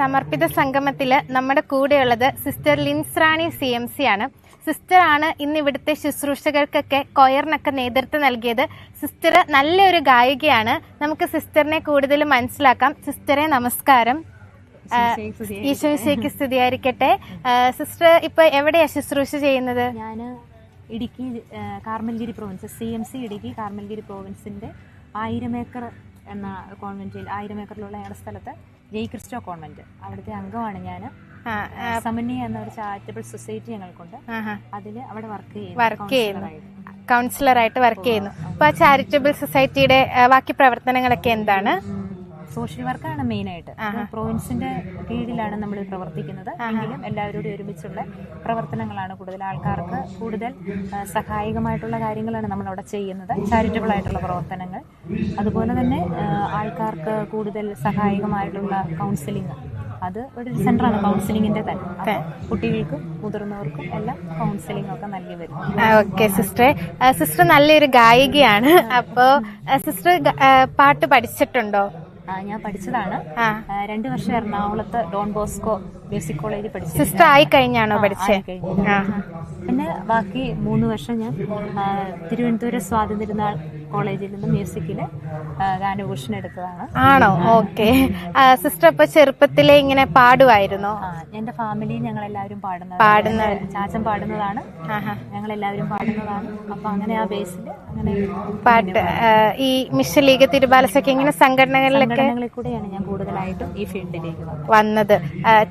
സമർപ്പിത സംഗമത്തിൽ നമ്മുടെ കൂടെയുള്ളത് sister Linsrani C M C ആണ്. സിസ്റ്റർ ആണ് ഇന്ന് ഇവിടുത്തെ ശുശ്രൂഷകർക്കൊക്കെ കൊയറിനൊക്കെ നേതൃത്വം നൽകിയത്. സിസ്റ്റർ നല്ലൊരു ഗായികയാണ്. നമുക്ക് സിസ്റ്ററിനെ കൂടുതൽ മനസ്സിലാക്കാം. സിസ്റ്ററെ നമസ്കാരം. ഈശോശേക്ക് സ്തുതിയായിരിക്കട്ടെ. സിസ്റ്റർ ഇപ്പൊ എവിടെയാ ശുശ്രൂഷ ചെയ്യുന്നത്? ഞാൻ Idukki Carmelgiri province C M C Idukki Carmelgiri പ്രൊവിൻസിന്റെ ആയിരം ഏക്കർ എന്ന കോൺവെന്റിൽ ആയിരം ഏക്കറിലുള്ള ഞങ്ങളുടെ സ്ഥലത്ത് ജയ് ക്രിസ്റ്റോ കോൺവെന്റ്. അവിടുത്തെ അംഗമാണ് ഞാൻ. സമന്യ എന്ന ഒരു ചാരിറ്റബിൾ സൊസൈറ്റി ഞങ്ങൾക്കുണ്ട്. അതിൽ അവിടെ വർക്ക് വർക്ക് ചെയ്യുന്നു. കൗൺസിലറായിട്ട്. വർക്ക് ചെയ്യുന്നു. അപ്പൊ ആ ചാരിറ്റബിൾ സൊസൈറ്റിയുടെ ബാക്കി പ്രവർത്തനങ്ങളൊക്കെ എന്താണ്? സോഷ്യൽ വർക്കാണ് മെയിൻ ആയിട്ട് പ്രോവിൻസിന്റെ കീഴിലാണ് നമ്മൾ പ്രവർത്തിക്കുന്നത്. എങ്കിലും എല്ലാവരോടും ഒരുമിച്ചുള്ള പ്രവർത്തനങ്ങളാണ് കൂടുതൽ ആൾക്കാർക്ക് കൂടുതൽ സഹായകമായിട്ടുള്ള കാര്യങ്ങളാണ് നമ്മൾ അവിടെ ചെയ്യുന്നത്. ചാരിറ്റബിൾ ആയിട്ടുള്ള പ്രവർത്തനങ്ങൾ. അതുപോലെ തന്നെ ആൾക്കാർക്ക് കൂടുതൽ സഹായകമായിട്ടുള്ള കൗൺസിലിംഗ് അത് ഒരു സെന്ററാണ് കൗൺസിലിംഗിന്റെ തന്നെ. കുട്ടികൾക്കും മുതിർന്നവർക്കും എല്ലാം കൗൺസിലിംഗ് ഒക്കെ നൽകി വരും. ഓക്കെ സിസ്റ്റർ സിസ്റ്റർ നല്ലൊരു ഗായികയാണ്. അപ്പോ സിസ്റ്റർ പാട്ട് പഠിച്ചിട്ടുണ്ടോ? ഞാൻ പഠിച്ചതാണ്. ആ, വർഷം എറണാകുളത്ത് ഡോൺ ബോസ്കോ മ്യൂസിക് കോളേജിൽ പഠിച്ചു സിസ്റ്റർ ആയി കഴിഞ്ഞാണോ പഠിച്ചത് പിന്നെ ബാക്കി മൂന്ന് വർഷം ഞാൻ തിരുവനന്തപുരം സ്വാതന്ത്ര്യനാൾ കോളേജിൽ നിന്ന് മ്യൂസിക്കിൽ ഗാനഭൂഷൺ എടുത്തതാണ്. ആണോ? ഓക്കെ. സിസ്റ്റർ അപ്പൊ ചെറുപ്പത്തിലെ ഇങ്ങനെ പാടുമായിരുന്നോ എന്റെ ഫാമിലി ഞങ്ങൾ എല്ലാവരും പാടുന്ന പാടുന്ന ചാച്ചൻ പാടുന്നതാണ്. ഞങ്ങൾ എല്ലാവരും പാടുന്നതാണ്. അപ്പൊ അങ്ങനെ ആ ബേസിൽ അങ്ങനെ പാട്ട് ഈ മിഷൻ ലീഗ് തിരുബാലസൊക്കെ ഇങ്ങനെ സംഘടനകളിലൊക്കെ കൂടെയാണ് ഞാൻ കൂടുതലായിട്ടും ഈ ഫീൽഡിലേക്ക് വന്നത്. വന്നത്.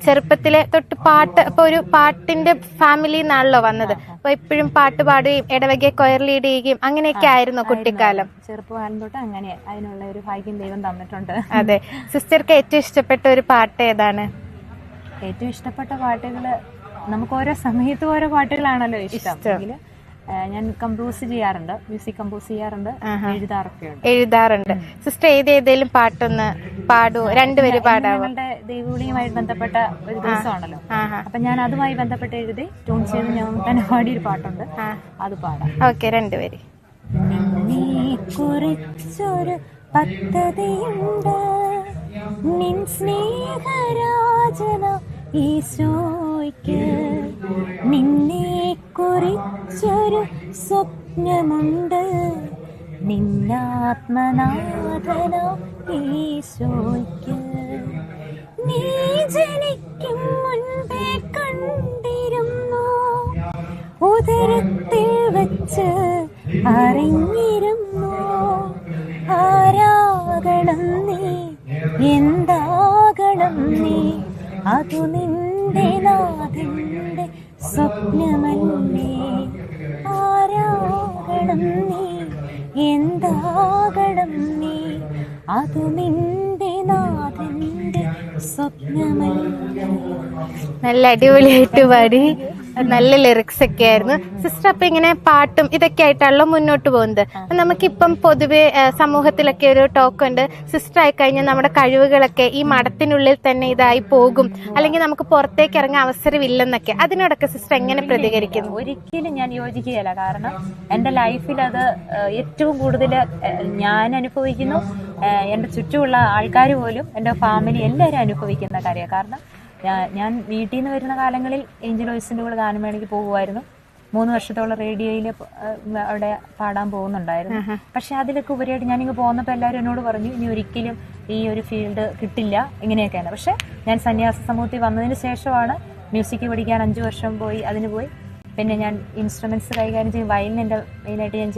ചെറുപ്പത്തിലെ തൊട്ട് പാട്ട് ഇപ്പൊ ഒരു പാട്ടിന്റെ ഫാമിലി നിന്നാണല്ലോ വന്നത്. അപ്പൊ എപ്പോഴും പാട്ട് പാടുകയും ഇടവകയെ കൊയർ ലീഡ് ചെയ്യുകയും അങ്ങനെയൊക്കെ ആയിരുന്നു കുട്ടിക്കാലം. ചെറുപ്പകാലം തൊട്ട് അങ്ങനെ അതിനുള്ള ഒരു ഭാഗ്യം ദൈവം തന്നിട്ടുണ്ട്. അതെ. സിസ്റ്റർക്ക് ഏറ്റവും ഇഷ്ടപ്പെട്ട ഒരു പാട്ട് ഏതാണ്? ഏറ്റവും ഇഷ്ടപ്പെട്ട പാട്ടുകൾ നമുക്ക് ഓരോ സമയത്ത് ഓരോ പാട്ടുകളാണല്ലോ ഇഷ്ടം. ഞാൻ കമ്പോസ് ചെയ്യാറുണ്ട്. മ്യൂസിക് കമ്പോസ് ചെയ്യാറുണ്ട്. എഴുതാറൊക്കെ എഴുതാറുണ്ട്. സിസ്റ്റർ ഏത് ഏതേലും പാട്ടൊന്ന് പാടൂ. രണ്ടുപേര് പാടാവോ? ഞങ്ങളുടെ ദൈവവിളിയുമായി ബന്ധപ്പെട്ട ഒരു ദിവസമാണല്ലോ. അപ്പൊ ഞാൻ അതുമായി ബന്ധപ്പെട്ട് എഴുതി ട്യൂൺ ചെയ്ത് ഞാൻ തന്നെ പാടിയൊരു പാട്ടുണ്ട്. അത് പാടാം. ഓക്കെ രണ്ടുപേര്. കുറിച്ചൊരു പദ്ധതിയുണ്ട്. നിൻ സ്നേഹരാജന ഈശോയ്ക്ക്. നിന്നെ കുറിച്ചൊരു സ്വപ്നമുണ്ട്. നിന്നാത്മനാഥന ഈശോയ്ക്ക്. നീ ജനിക്കും മുൻപേ കണ്ടിരുന്നു? ഉദരത്തിൽ വച്ച് അറിഞ്ഞിരുന്നു? ആരാകണം നീ? എന്താകണം നീ? അതു നിന്റെ നാഥന്റെ സ്വപ്നമല്ലേ? ആരാകണം നീ? എന്താകണം നീ? അതു നിന്റെ നാഥന്റെ സ്വപ്നമല്ലേ? നല്ല അടിപൊളിയായിട്ട് പാടി. നല്ല ലിറിക്സ് ഒക്കെ ആയിരുന്നു സിസ്റ്റർ അപ്പൊ ഇങ്ങനെ പാട്ടും ഇതൊക്കെ ആയിട്ടാണല്ലോ മുന്നോട്ട് പോകുന്നത്. നമുക്കിപ്പം പൊതുവെ സമൂഹത്തിലൊക്കെ ഒരു ടോക്ക് ഉണ്ട് സിസ്റ്റർ ആയി കഴിഞ്ഞാൽ നമ്മുടെ കഴിവുകളൊക്കെ ഈ മഠത്തിനുള്ളിൽ തന്നെ ഇതായി പോകും. അല്ലെങ്കിൽ നമുക്ക് പുറത്തേക്ക് ഇറങ്ങാൻ അവസരമില്ലെന്നൊക്കെ. അതിനോടൊക്കെ സിസ്റ്റർ എങ്ങനെ പ്രതികരിക്കുന്നു? ഒരിക്കലും ഞാൻ യോജിക്കുകയില്ല. കാരണം എന്റെ ലൈഫിൽ അത് ഏറ്റവും കൂടുതൽ ഞാൻ അനുഭവിക്കുന്നു. എന്റെ ചുറ്റുമുള്ള ആൾക്കാർ പോലും എന്റെ ഫാമിലി എല്ലാവരും അനുഭവിക്കുന്ന കാര്യമാണ്. കാരണം ഞാൻ വീട്ടിൽ നിന്ന് വരുന്ന കാലങ്ങളിൽ ഏഞ്ചൽ വോയിസിന്റെ കൂടെ ഗാനമേളയ്ക്ക് പോകുമായിരുന്നു. മൂന്ന് വർഷത്തോളം റേഡിയോയിൽ അവിടെ പാടാൻ പോകുന്നുണ്ടായിരുന്നു. പക്ഷെ അതിലൊക്കെ ഉപരിയായിട്ട് ഞാനിങ്ങ് പോകുന്നപ്പോൾ എല്ലാവരും എന്നോട് പറഞ്ഞു ഇനി ഒരിക്കലും ഈ ഒരു ഫീൽഡ് കിട്ടില്ല. ഇങ്ങനെയൊക്കെയാണ്. പക്ഷെ ഞാൻ സന്യാസ സമൂഹത്തിൽ വന്നതിന് ശേഷമാണ് മ്യൂസിക് പഠിക്കാൻ അഞ്ച് വർഷം പോയി അതിന് പോയി. പിന്നെ ഞാൻ ഇൻസ്ട്രുമെന്റ്സ് കൈകാര്യം ചെയ്യും. വയലിൻ എന്റെ മെയിനായിട്ട് ഞാൻ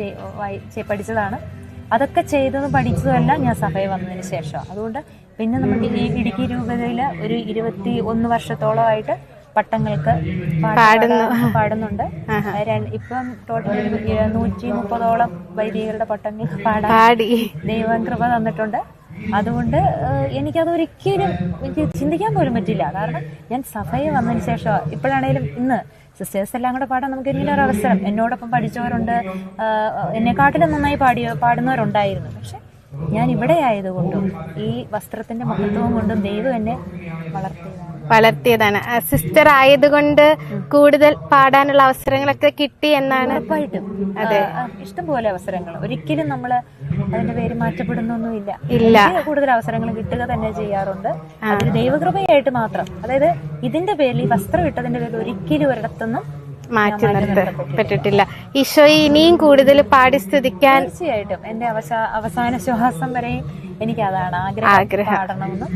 പഠിച്ചതാണ്. അതൊക്കെ ചെയ്തത് പഠിച്ചതല്ല ഞാൻ സഭയിൽ വന്നതിന് ശേഷം. അതുകൊണ്ട് പിന്നെ നമുക്ക് ഈ ഇടുക്കി രൂപതയിൽ ഒരു ഇരുപത്തി ഒന്ന് വർഷത്തോളമായിട്ട് പട്ടങ്ങൾക്ക് പാടുന്നുണ്ട്. ഇപ്പം ടോട്ടൽ നൂറ്റി മുപ്പതോളം വൈദികരുടെ പട്ടങ്ങൾ പാടി. ദൈവം കൃപ തന്നിട്ടുണ്ട്. അതുകൊണ്ട് എനിക്കത് എനിക്കതൊരിക്കലും എനിക്ക് ചിന്തിക്കാൻ പോലും പറ്റില്ല. കാരണം ഞാൻ സഭയിൽ വന്നതിന് ശേഷം ഇപ്പോഴാണേലും ഇന്ന് സിസ്റ്റേഴ്സ് എല്ലാം കൂടെ പാടാൻ നമുക്ക് ഇങ്ങനെ ഒരു അവസരം. എന്നോടൊപ്പം പഠിച്ചവരുണ്ട്. എന്നെക്കാട്ടിലും നന്നായി പാടിയ പാടുന്നവരുണ്ടായിരുന്നു. പക്ഷെ ഞാൻ ഇവിടെ ആയതുകൊണ്ടും ഈ വസ്ത്രത്തിന്റെ മഹത്വം കൊണ്ടും ദൈവം എന്നെ വളർത്തിയതാണ്. വളർത്തിയതാണ്. സിസ്റ്റർ ആയതുകൊണ്ട് കൂടുതൽ പാടാനുള്ള അവസരങ്ങളൊക്കെ കിട്ടി എന്നാണ്. ഉറപ്പായിട്ടും. അതെ. ഇഷ്ടംപോലെ അവസരങ്ങൾ. ഒരിക്കലും നമ്മൾ അതിന്റെ പേര് മാറ്റപ്പെടുന്നൊന്നുമില്ല. ഇല്ല. കൂടുതൽ അവസരങ്ങൾ കിട്ടുക തന്നെ ചെയ്യാറുണ്ട്. അതിൽ ദൈവകൃപയായിട്ട് മാത്രം. അതായത് ഇതിന്റെ പേരിൽ ഈ വസ്ത്രം ഇട്ടതിന്റെ പേരിൽ ഒരിക്കലും ഒരിടത്തൊന്നും മാറ്റി നിർത്തപ്പെട്ടിട്ടില്ല. പറ്റിട്ടില്ല ഈശോയെ ഇനിയും കൂടുതൽ പാടി സ്തുതിക്കാൻ തീർച്ചയായിട്ടും. എന്റെ അവസാ അവസാന ശ്വാസം വരെയും എനിക്ക് അതാണ് ആഗ്രഹം. പാടണമെന്ന്.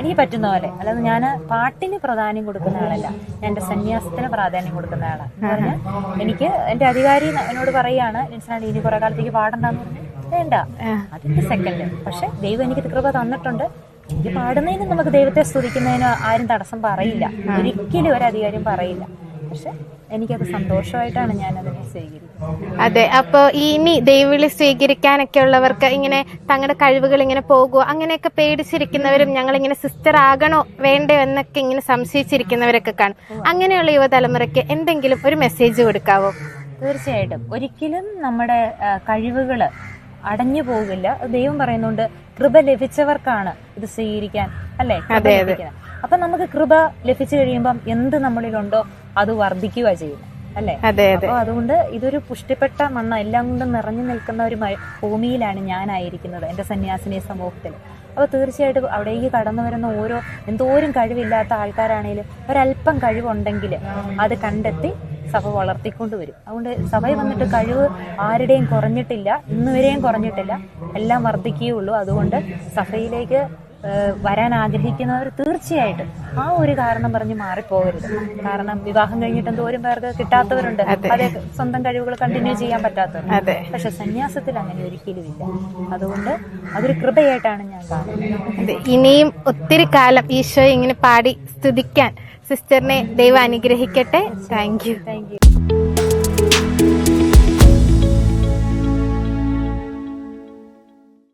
എനിക്ക് പറ്റുന്ന പോലെ. അല്ലാതെ ഞാൻ പാട്ടിന് പ്രാധാന്യം കൊടുക്കുന്ന ആളല്ല. ഞാൻ എന്റെ സന്യാസത്തിന് പ്രാധാന്യം കൊടുക്കുന്ന ആളാണ്. എനിക്ക് എന്റെ അധികാരി എന്നോട് പറയാണ് ഇനി കുറെ കാലത്തേക്ക് പാടണ്ടെന്ന് പറഞ്ഞു. വേണ്ട. അതിന്റെ സെക്കൻഡ് പക്ഷെ ദൈവം എനിക്ക് കൃപ തന്നിട്ടുണ്ട്. എനിക്ക് പാടുന്നതിന് നമുക്ക് ദൈവത്തെ സ്തുതിക്കുന്നതിന് ആരും തടസ്സം പറയില്ല. ഒരിക്കലും ഒരു അധികാരിയും പറയില്ല. പക്ഷെ എനിക്കത് സന്തോഷമായിട്ടാണ് ഞാൻ അതിനെ സ്വീകരിക്കുന്നത്. അതെ അപ്പൊ ഇനി ദൈവവിളി സ്വീകരിക്കാനൊക്കെ ഉള്ളവർക്ക് ഇങ്ങനെ തങ്ങളുടെ കഴിവുകൾ ഇങ്ങനെ പോകുമോ അങ്ങനെയൊക്കെ പേടിച്ചിരിക്കുന്നവരും ഞങ്ങൾ ഇങ്ങനെ സിസ്റ്റർ ആകണോ വേണ്ടോ എന്നൊക്കെ ഇങ്ങനെ സംശയിച്ചിരിക്കുന്നവരൊക്കെ കാണും. അങ്ങനെയുള്ള യുവതലമുറയ്ക്ക് എന്തെങ്കിലും ഒരു മെസ്സേജ് കൊടുക്കാവോ? തീർച്ചയായിട്ടും. ഒരിക്കലും നമ്മുടെ കഴിവുകൾ കഴിവുകൾ അടഞ്ഞു പോകില്ല. ദൈവം പറയുന്നുണ്ട് കൃപ ലഭിച്ചവർക്കാണ് ഇത് സ്വീകരിക്കാൻ അല്ലേ. അപ്പൊ നമുക്ക് കൃപ ലഭിച്ചു കഴിയുമ്പം എന്ത് നമ്മളിലുണ്ടോ അത് വർദ്ധിക്കുക ചെയ്യും അല്ലെ? അപ്പൊ അതുകൊണ്ട് ഇതൊരു പുഷ്ടിപ്പെട്ട മണ്ണ എല്ലാം കൊണ്ടും നിറഞ്ഞു നിൽക്കുന്ന ഒരു ഭൂമിയിലാണ് ഞാനായിരിക്കുന്നത് എന്റെ സന്യാസിനി സമൂഹത്തിൽ. അപ്പൊ തീർച്ചയായിട്ടും അവിടേക്ക് കടന്നു വരുന്ന ഓരോ എന്തോരം കഴിവില്ലാത്ത ആൾക്കാരാണേലും ഒരല്പം കഴിവുണ്ടെങ്കിൽ അത് കണ്ടെത്തി സഭ വളർത്തിക്കൊണ്ടുവരും അതുകൊണ്ട് സഭയിൽ വന്നിട്ട് കഴിവ് ആരുടെയും കുറഞ്ഞിട്ടില്ല ഇന്നുവരെയും കുറഞ്ഞിട്ടില്ല എല്ലാം വർദ്ധിക്കുകയുള്ളൂ അതുകൊണ്ട് സഭയിലേക്ക് വരാൻ ആഗ്രഹിക്കുന്നവർ തീർച്ചയായിട്ടും ആ ഒരു കാരണം പറഞ്ഞ് മാറിപ്പോകരുത്. കാരണം വിവാഹം കഴിഞ്ഞിട്ട് എന്തോരം പേർക്ക് കിട്ടാത്തവരുണ്ട്. അതെ. സ്വന്തം കഴിവുകൾ കണ്ടിന്യൂ ചെയ്യാൻ പറ്റാത്തവർ പക്ഷെ സന്യാസത്തിൽ അങ്ങനെ ഒരിക്കലും ഇല്ല. അതുകൊണ്ട് അതൊരു കൃപയായിട്ടാണ് ഞാൻ കാണുന്നത്. ഇനിയും ഒത്തിരി കാലം ഈശോയെ ഇങ്ങനെ പാടി സ്തുതിക്കാൻ സിസ്റ്ററിനെ ദൈവം അനുഗ്രഹിക്കട്ടെ. Thank you thank you